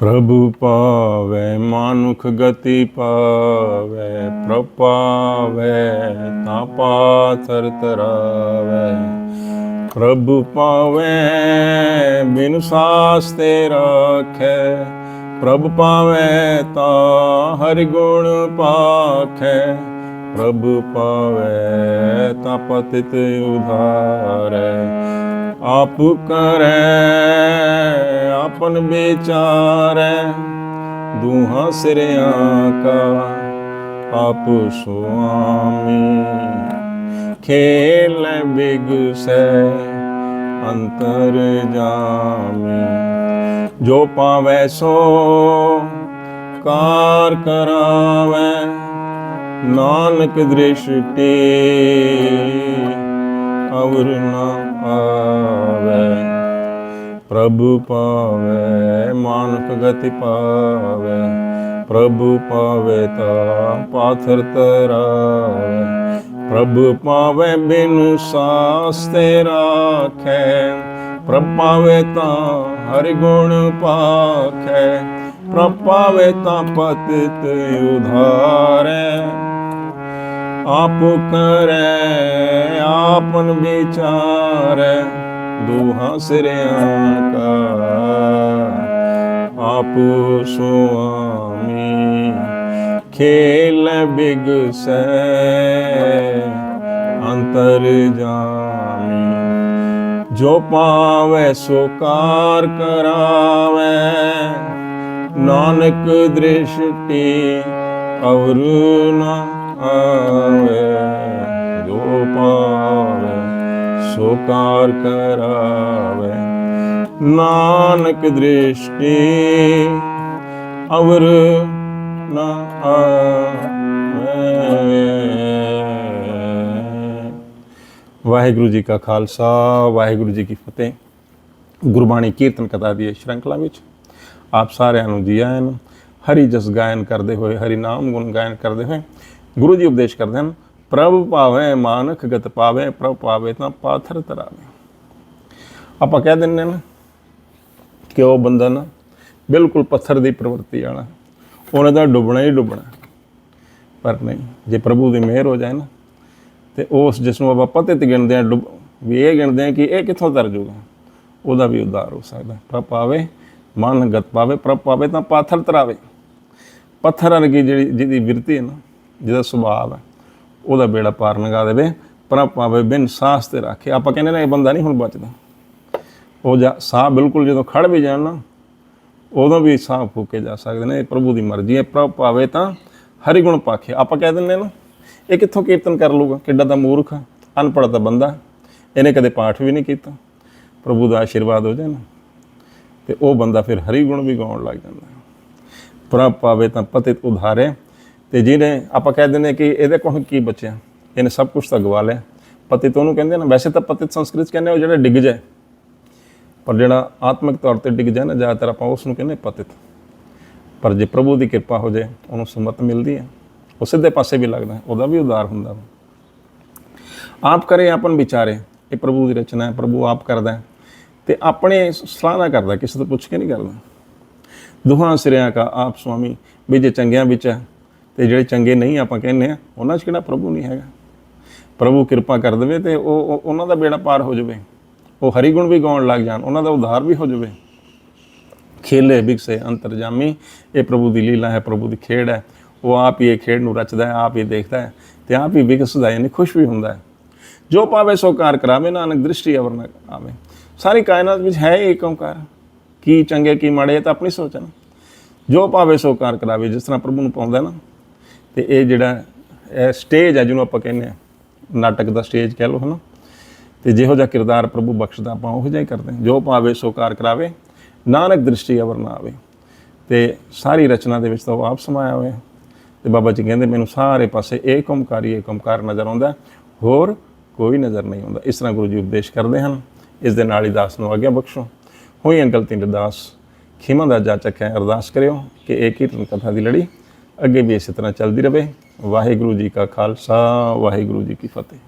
ਪ੍ਰਭੂ ਪਾਵੈ, ਮਾਨੁਖ ਗਤੀ ਪਾਵੈ ਪ੍ਰਪਾਵੈ ਤਾਂ ਪਾਥਰ ਤਰਾਵੈ ਪ੍ਰਭੂ ਪਾਵੈ, ਬਿਨ ਸਾਸ ਤੇ ਰਾਖੈ। ਪ੍ਰਭ ਪਾਵੈ, ਤਾ ਹਰਿ ਗੁਣ ਪਾਖੈ। ਪ੍ਰਭ ਪਾਵੈ ਤਾਂ ਪਤਿਤ ਉਧਾਰੈ। ਆਪ ਕਰੈ, ਆਪਨ ਵਿਚਾਰੈ, ਦੂਹਾਂ ਸਿਰਿਆਂ ਕਾ, ਆਪ ਸੁਆਮੀ ਖੇਲ ਬਿਗਸੈ ਅੰਤਰ ਜਾਮੀ। ਜੋ ਪਾਵੈ ਸੋ, ਕਾਰ ਕਰਾਵੈ, ਨਾਨਕ ਦ੍ਰਿਸ਼ਟੀ, ਅਵਰ ਨਾ ਆਵੈ। ਪ੍ਰਭੂ ਪਾਵੈ ਮਾਨੁਖ ਗਤੀ ਪਾਵੈ, ਪ੍ਰਭੂ ਪਾਵੈ ਤਾ ਪਾਥਰ ਤਰਾਵੈ। ਪ੍ਰਭੂ ਪਾਵੈ ਬਿਨੁ ਸਾਸ ਤੇ ਰਾਖੈ, ਪ੍ਰਭ ਪਾਵੈ ਤਾ ਹਰਿ ਗੁਣ ਪਾਖੈ, ਪ੍ਰਭ ਪਾਵੈ ਤਾ ਪਤਿਤ ਉਧਾਰੈ। ਆਪ ਕਰੈ, ਆਪਨ ਵਿਚਾਰੈ। ਦੂਹਾਂ ਸਿਰਿਆਂ ਕਾ ਆਪ ਸੁਆਮੀ ਖੇਲ ਬਿਗਸੈ ਅੰਤਰ ਜਾਮੀ, ਜੋ ਪਾਵੈ ਸੋ ਕਾਰ ਕਰਾਵੈ। ਨਾਨਕ ਦ੍ਰਿਸ਼ਟੀ ਅਵਰ ਨਾ ਆਵੇ। ਕਾਰ ਕਰਾਵੇ। ਨਾਨਕ ਦ੍ਰਿਸ਼ਟੀ ਅਵਰ ਨਾ ਆਵੇ। ਵਾਹਿਗੁਰੂ ਜੀ ਕਾ ਖਾਲਸਾ, ਵਾਹਿਗੁਰੂ ਜੀ ਕੀ ਫਤਿਹ। ਗੁਰਬਾਣੀ ਕੀਰਤਨ ਕਥਾ ਦੀ ਸ਼੍ਰੰਖਲਾ ਵਿੱਚ ਆਪ ਸਾਰਿਆਂ ਨੂੰ ਜੀ ਆਇਆਂ ਨੂੰ ਹਰੀ ਜਸ ਗਾਇਨ ਕਰਦੇ ਹੋਏ, ਹਰੀ ਨਾਮ ਗੁਣ ਗਾਇਨ ਕਰਦੇ ਹੋਏ ਗੁਰੂ ਜੀ ਉਪਦੇਸ਼ ਕਰਦੇ ਹਨ ਪ੍ਰਭ ਭਾਵੇ ਮਾਨਖ ਗਤ ਪਾਵੇ, ਪ੍ਰਭ ਪਾਵੇ ਤਾਂ ਪਾਥਰ ਤਰਾਵੇ। ਆਪਾਂ ਕਹਿ ਦਿੰਨੇ ਨਾ ਕਿ ਉਹ ਬੰਦਾ ਨਾ ਬਿਲਕੁਲ ਪੱਥਰ ਦੀ ਪ੍ਰਵਰਤੀ ਵਾਲਾ। ਉਹਨੇ ਤਾਂ ਡੁੱਬਣਾ ਹੀ ਡੁੱਬਣਾ। ਪਰ ਨਹੀਂ, ਜੇ ਪ੍ਰਭੂ ਦੀ ਮਿਹਰ ਹੋ ਜਾਏ ਨਾ, ਤੇ ਉਸ ਜਿਸ ਨੂੰ ਆਪਾਂ ਪਤੇ ਤੇ ਗਿਣਦੇ ਆ ਡੁੱਬ ਵੀ ਇਹ ਗਿਣਦੇ ਆ ਕਿ ਇਹ ਕਿੱਥੋਂ ਤਰ ਜਾਊਗਾ ਉਹਦਾ ਵੀ ਉਦਾਰ ਹੋ ਸਕਦਾ। ਪ੍ਰਭ ਪਾਵੇ ਮਨ ਗਤ ਪਾਵੇ, ਪ੍ਰਭ ਪਾਵੇ ਤਾਂ ਪਾਥਰ ਤਰਾਵੇ। ਪੱਥਰ ਵਰਗੀ ਜਿਹੜੀ ਜਿਹਦੀ ਵਿਰਤੀ ਹੈ ਨਾ, ਜਿਹਦਾ ਸੁਭਾਅ ਹੈ ਉਹਦਾ ਬੇੜਾ ਪਾਰ ਲੰਘਾ ਦੇਵੇ ਪ੍ਰਭ ਪਾਵੇ ਬਿਨ ਸਾਸ ਤੇ ਰੱਖੇ। ਆਪਾਂ ਕਹਿੰਦੇ ਨੇ ਇਹ ਬੰਦਾ ਨਹੀਂ ਹੁਣ ਬਚਦਾ। ਉਹ ਜਾ ਸਾਹ ਬਿਲਕੁਲ ਜਦੋਂ ਖੜ ਵੀ ਜਾਣ ਨਾ ਉਦੋਂ ਵੀ ਸਾਹ ਫੂਕੇ ਜਾ ਸਕਦੇ ਨੇ ਇਹ ਪ੍ਰਭੂ ਦੀ ਮਰਜ਼ੀ ਹੈ। ਪ੍ਰਭ ਪਾਵੇ ਤਾਂ ਹਰੀ ਗੁਣ ਪਾਖੇ ਆਪਾਂ ਕਹਿ ਦਿੰਦੇ ਨਾ ਇਹ ਕਿੱਥੋਂ ਕੀਰਤਨ ਕਰ ਲੂਗਾ ਕਿੱਡਾ ਦਾ ਮੂਰਖ ਆ, ਅਨਪੜ੍ਹ ਦਾ ਬੰਦਾ ਇਹਨੇ ਕਦੇ ਪਾਠ ਵੀ ਨਹੀਂ ਕੀਤਾ। ਪ੍ਰਭੂ ਦਾ ਆਸ਼ੀਰਵਾਦ ਹੋ ਜਾਣਾ ਨਾ ਤੇ ਉਹ ਬੰਦਾ ਫਿਰ ਹਰੀ ਗੁਣ ਵੀ ਗਾਉਣ ਲੱਗ ਜਾਂਦਾ ਪ੍ਰਭ ਪਾਵੇ ਤਾਂ ਪਤਿਤ ਉਧਾਰੇ ਤੇ ਜਿਹਨੇ ਆਪਾਂ ਕਹਿ ਦਿੰਦੇ ਕਿ ਇਹਦੇ ਕੋਲ ਕੀ ਬਚਿਆ? ਇਹਨੇ ਸਭ ਕੁਝ ਤਾਂ ਗਵਾ ਲਿਆ। ਪਤਿਤ ਉਹਨੂੰ ਕਹਿੰਦੇ ਨਾ, ਵੈਸੇ ਤਾਂ ਪਤਿਤ ਸੰਸਕ੍ਰਿਤ 'ਚ ਕਹਿੰਦੇ ਉਹ ਜਿਹੜਾ ਡਿੱਗ ਜਾਏ। ਪਰ ਜਿਹੜਾ ਆਤਮਿਕ ਤੌਰ ਤੇ ਡਿੱਗ ਜਾਏ ਨਾ, ਜ਼ਿਆਦਾਤਰ ਆਪਾਂ ਉਸ ਨੂੰ ਕਹਿੰਦੇ ਪਤਿਤ। ਪਰ ਜੇ ਪ੍ਰਭੂ ਦੀ ਕਿਰਪਾ ਹੋ ਜਾਏ, ਉਹਨੂੰ ਸਮਤ ਮਿਲਦੀ ਹੈ। ਉਹ ਸਿੱਧੇ ਪਾਸੇ ਵੀ ਲੱਗਦਾ ਉਹਦਾ ਵੀ ਉਦਾਰ ਹੁੰਦਾ ਵਾ। ਆਪ ਕਰੇ, ਆਪਨ ਵਿਚਾਰੇ, ਇਹ ਪ੍ਰਭੂ ਦੀ ਰਚਨਾ ਹੈ, ਪ੍ਰਭੂ ਆਪ ਕਰਦਾ ਹੈ। ਤੇ ਆਪਣੇ ਸਲਾਹਨਾ ਕਰਦਾ ਕਿਸੇ ਤੋਂ ਪੁੱਛ ਕੇ ਨਹੀਂ ਕਰਦਾ। ਦੁਹਾਂ ਸਿਰਿਆਂ ਕਾ ਆਪ ਸੁਆਮੀ, ਵੀ ਜੇ ਚੰਗਿਆਂ ਵਿੱਚ ਹੈ ਤੇ ਜਿਹੜੇ ਚੰਗੇ ਨਹੀਂ ਆਪਾਂ ਕਹਿੰਦੇ ਆ, ਉਹਨਾਂ 'ਚ ਕਿਹੜਾ ਪ੍ਰਭੂ ਨਹੀਂ ਹੈਗਾ। ਪ੍ਰਭੂ ਕਿਰਪਾ ਕਰ ਦੇਵੇ ਤੇ ਉਹ ਉਹਨਾਂ ਦਾ ਬੇੜਾ ਪਾਰ ਹੋ ਜਾਵੇ। ਉਹ ਹਰੀ ਗੁਣ ਵੀ ਗਾਉਣ ਲੱਗ ਜਾਣ, ਉਹਨਾਂ ਦਾ ਉਧਾਰ ਵੀ ਹੋ ਜਾਵੇ। ਖੇਲੇ ਬਿਗਸੇ ਅੰਤਰਜਾਮੀ, ਇਹ ਪ੍ਰਭੂ ਦੀ ਲੀਲਾ ਹੈ, ਪ੍ਰਭੂ ਦੀ ਖੇਡ ਹੈ। ਉਹ ਆਪ ਹੀ ਇਹ ਖੇਡ ਨੂੰ ਰਚਦਾ ਹੈ, ਆਪ ਹੀ ਦੇਖਦਾ ਹੈ ਤੇ ਆਪ ਹੀ ਵਿਕਸਦਾ ਹੈ, ਯਾਨੀ ਖੁਸ਼ ਵੀ ਹੁੰਦਾ ਹੈ। ਜੋ ਪਾਵੇ ਸੋ ਕਾਰ ਕਰਾਵੇ, ਨਾਨਕ ਦ੍ਰਿਸ਼ਟੀ ਅਵਰ ਨਾ ਆਵੇ। ਸਾਰੀ ਕਾਇਨਾਤ ਵਿੱਚ ਹੈ ਹੀ ਏਕ ਓੰਕਾਰ। ਕੀ ਚੰਗੇ, ਕੀ ਮਾੜੇ, ਇਹ ਤਾਂ ਆਪਣੀ ਸੋਚ ਹੈ ਨਾ। ਜੋ ਪਾਵੇ ਸੋ ਕਾਰ ਕਰਾਵੇ, ਜਿਸ ਤਰ੍ਹਾਂ ਪ੍ਰਭੂ ਨੂੰ ਪਾਉਂਦਾ ਨਾ ਤੇ ਇਹ ਜਿਹੜਾ, ਇਹ ਸਟੇਜ ਹੈ ਜਿਹਨੂੰ ਆਪਾਂ ਕਹਿੰਦੇ ਆ, ਨਾਟਕ ਦਾ ਸਟੇਜ ਕਹਿ ਲਓ ਹਨਾ। ਤੇ ਜਿਹੋ ਜਿਹਾ ਕਿਰਦਾਰ ਪ੍ਰਭੂ ਬਖਸ਼ਦਾ ਆਪਾਂ ਉਹੋ ਜਿਹਾ ਹੀ ਕਰਦੇ ਹਾਂ। ਜੋ ਪਾਵੇ ਸੋ ਕਾਰ ਕਰਾਵੇ, ਨਾਨਕ ਦ੍ਰਿਸ਼ਟੀ ਅਵਰ ਨਾ ਆਵੇ। ਤੇ ਸਾਰੀ ਰਚਨਾ ਦੇ ਵਿੱਚ ਤਾਂ ਉਹ ਆਪ ਸਮਾਇਆ ਹੋਇਆ ਹੈ। ਤੇ ਬਾਬਾ ਜੀ ਕਹਿੰਦੇ, ਮੈਨੂੰ ਸਾਰੇ ਪਾਸੇ ਏਕ ਓਮਕਾਰੀ ਏਕ ਓਮਕਾਰ ਨਜ਼ਰ ਆਉਂਦਾ ਹੋਰ ਕੋਈ ਨਜ਼ਰ ਨਹੀਂ ਆਉਂਦਾ। ਇਸ ਤਰ੍ਹਾਂ ਗੁਰੂ ਜੀ ਉਪਦੇਸ਼ ਕਰਦੇ ਹਨ। ਇਸ ਦੇ ਨਾਲ ਹੀ ਦਾਸ ਨੂੰ ਆਗਿਆ ਬਖਸ਼ੋ। ਹੋਈ ਅੰਕਲ ਤਿੰਨ ਦਾਸ, ਖਿਮਾ ਦਾ ਜਾਚਕ ਹੈ, ਅਰਦਾਸ ਕਰਿਓ ਕਿ ਇਹ ਕੀਰਤਨ ਕਥਾ ਦੀ ਲੜੀ ਅੱਗੇ ਵੀ ਇਸੇ ਤਰ੍ਹਾਂ ਚੱਲਦੀ ਰਹੇ। ਵਾਹਿਗੁਰੂ ਜੀ ਕਾ ਖਾਲਸਾ ਵਾਹਿਗੁਰੂ ਜੀ ਕੀ ਫਤਿਹ।